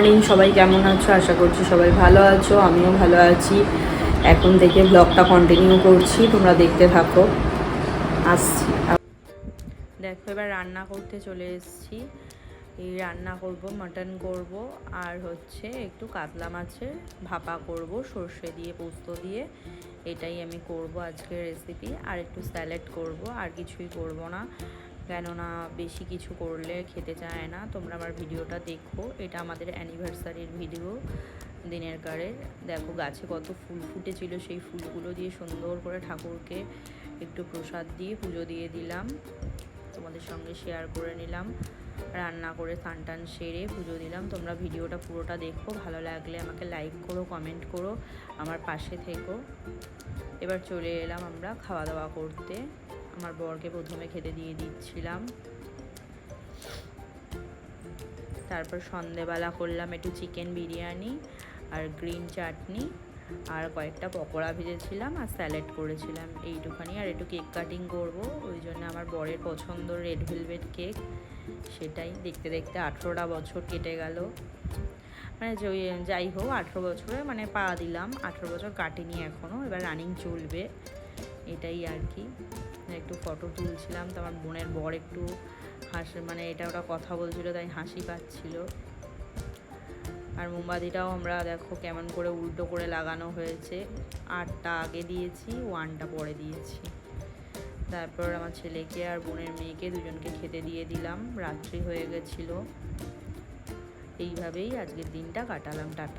Morning, সবাই কেমন আছো? আশা করছি সবাই ভালো আছো, আমিও ভালো আছি। এখন থেকে ব্লগটা কন্টিনিউ করছি, তোমরা দেখতে থাকো। আসছি। দেখো, এবার রান্না করতে চলে এসেছি। এই রান্না করব মাটন করব, আর হচ্ছে একটু কাতলা মাছের ভাপা করব, সর্ষে দিয়ে, পোস্ত দিয়ে। এটাই আমি করব আজকের রেসিপি আর একটু স্যালাড করব, আর কিছুই করব না। কেননা বেশি কিছু করলে খেতে চায় না। তোমরা আমার ভিডিওটা দেখো। এটা আমাদের অ্যানিভার্সারির ভিডিও দিনের কারের দেখো গাছে কত ফুল ফুটেছিল। সেই ফুলগুলো দিয়ে সুন্দর করে ঠাকুরকে একটু প্রসাদ দিয়ে পুজো দিয়ে দিলাম। তোমাদের সঙ্গে শেয়ার করে নিলাম। রান্না করে স্নান টান সেরে পুজো দিলাম। তোমরা ভিডিওটা পুরোটা দেখো। ভালো লাগলে আমাকে লাইক করো কমেন্ট করো। আমার পাশে থেকো। এবার চলে এলাম আমরা খাওয়া দাওয়া করতে। আমার বরকে প্রথমে খেতে দিয়ে দিচ্ছিলাম। তারপর সন্ধেবেলা করলাম একটু চিকেন বিরিয়ানি আর গ্রিন চাটনি আর কয়েকটা পকোড়া ভেজেছিলাম আর স্যালাড করেছিলাম এইটুখানি। আর একটু কেক কাটিং করব, ওই জন্য আমার বরের পছন্দ রেড ভেলভেট কেক। সেটাই দেখতে দেখতে আঠেরোটা বছর কেটে গেল। মানে যাই হোক, আঠেরো বছরে মানে পা দিলাম। আঠেরো বছর কাটেনি এখনও এবার রানিং চলবে। এটাই আর কি। একটু ফটো তুলছিলাম, তো আমার বোনের বর একটু হাসি মানে এটা ওটা কথা বলছিল, তাই হাসি পাচ্ছিল। আর মোমবাতিটাও আমরা দেখো কেমন করে উল্টো করে লাগানো হয়েছে। আটটা আগে দিয়েছি, ওয়ানটা পরে দিয়েছি। তারপর আমার ছেলেকে আর বোনের মেয়েকে দুজনকে খেতে দিয়ে দিলাম, রাত্রি হয়ে গেছিল। এইভাবেই আজকের দিনটা কাটালাম, টাটা।